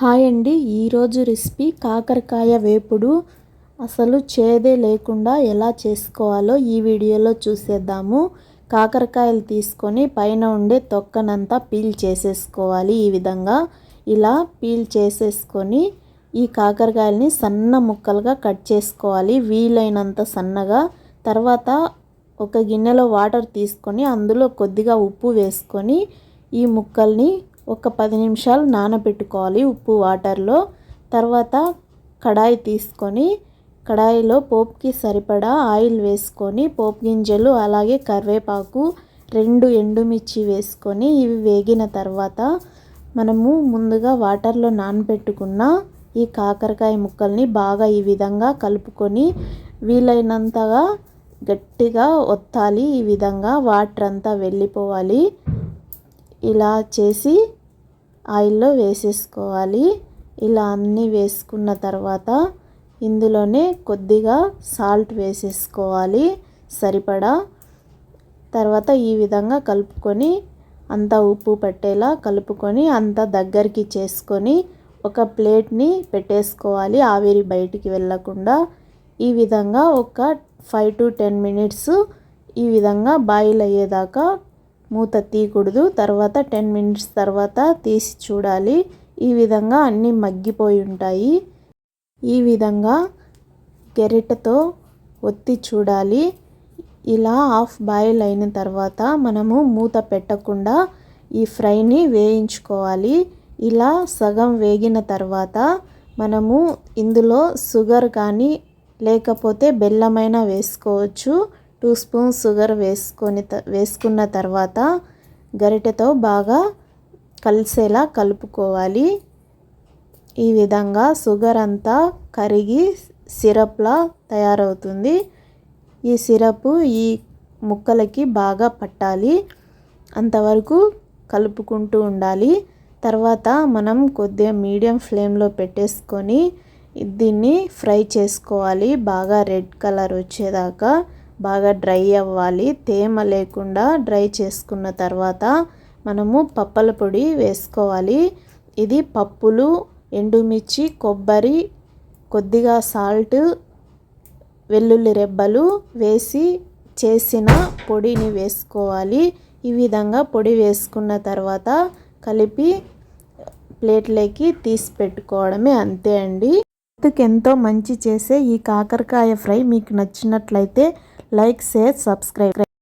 Hi అండి. ఈరోజు recipe కాకరకాయ వేపుడు. అసలు చేదే లేకుండా ఎలా చేసుకోవాలో ఈ వీడియోలో చూసేద్దాము. కాకరకాయలు తీసుకొని పైన ఉండే తొక్కనంతా పీల్ చేసేసుకోవాలి ఈ విధంగా. ఇలా పీల్ చేసేసుకొని ఈ కాకరకాయలని సన్న ముక్కలుగా కట్ చేసుకోవాలి. వీలైనంత సన్నగా. తర్వాత ఒక గిన్నెలో వాటర్ తీసుకొని అందులో కొద్దిగా ఉప్పు వేసుకొని ఈ ముక్కల్ని ఒక పది నిమిషాలు నానబెట్టుకోవాలి ఉప్పు వాటర్లో. తర్వాత కడాయి తీసుకొని కడాయిలో పోపుకి సరిపడా ఆయిల్ వేసుకొని పోపు గింజలు అలాగే కరివేపాకు రెండు ఎండుమిర్చి వేసుకొని ఇవి వేగిన తర్వాత మనము ముందుగా వాటర్లో నానబెట్టుకున్న ఈ కాకరకాయ ముక్కల్ని బాగా ఈ విధంగా కలుపుకొని వీలైనంతగా గట్టిగా ఒత్తాలి. ఈ విధంగా వాటర్ అంతా వెళ్ళిపోవాలి. ఇలా చేసి ఆయిల్లో వేసేసుకోవాలి. ఇలా అన్నీ వేసుకున్న తర్వాత ఇందులోనే కొద్దిగా సాల్ట్ వేసేసుకోవాలి సరిపడా. తర్వాత ఈ విధంగా కలుపుకొని అంతా ఉప్పు పట్టేలా కలుపుకొని అంతా దగ్గరికి చేసుకొని ఒక ప్లేట్ని పెట్టేసుకోవాలి ఆవిరి బయటికి వెళ్ళకుండా. ఈ విధంగా ఒక ఫైవ్ టు టెన్ మినిట్స్ ఈ విధంగా బాయిల్ అయ్యేదాకా మూత తీయకూడదు. తర్వాత టెన్ మినిట్స్ తర్వాత తీసి చూడాలి. ఈ విధంగా అన్నీ మగ్గిపోయి ఉంటాయి. ఈ విధంగా గెరిటతో ఒత్తి చూడాలి. ఇలా హాఫ్ బాయిల్ అయిన తర్వాత మనము మూత పెట్టకుండా ఈ ఫ్రైని వేయించుకోవాలి. ఇలా సగం వేగిన తర్వాత మనము ఇందులో షుగర్ కానీ లేకపోతే బెల్లమైనా వేసుకోవచ్చు. టూ స్పూన్స్ షుగర్ వేసుకొని వేసుకున్న తర్వాత గరిటెతో బాగా కలిసేలా కలుపుకోవాలి. ఈ విధంగా షుగర్ అంతా కరిగి సిరప్లా తయారవుతుంది. ఈ సిరప్ ఈ ముక్కలకి బాగా పట్టాలి. అంతవరకు కలుపుకుంటూ ఉండాలి. తర్వాత మనం కొద్దిగా మీడియం ఫ్లేమ్లో పెట్టేసుకొని దీన్ని ఫ్రై చేసుకోవాలి. బాగా రెడ్ కలర్ వచ్చేదాకా. బాగా డ్రై అవ్వాలి. తేమ లేకుండా డ్రై చేసుకున్న తర్వాత మనము పప్పల పొడి వేసుకోవాలి. ఇది పప్పులు ఎండుమిర్చి కొబ్బరి కొద్దిగా సాల్ట్ వెల్లుల్లి రెబ్బలు వేసి చేసిన పొడిని వేసుకోవాలి. ఈ విధంగా పొడి వేసుకున్న తర్వాత కలిపి ప్లేట్లోకి తీసి పెట్టుకోవడమే అంతే అండి. ఎంతో మంచి చేసే ఈ కాకరకాయ ఫ్రై మీకు నచ్చినట్లయితే లైక్ షేర్ సబ్స్క్రైబ్.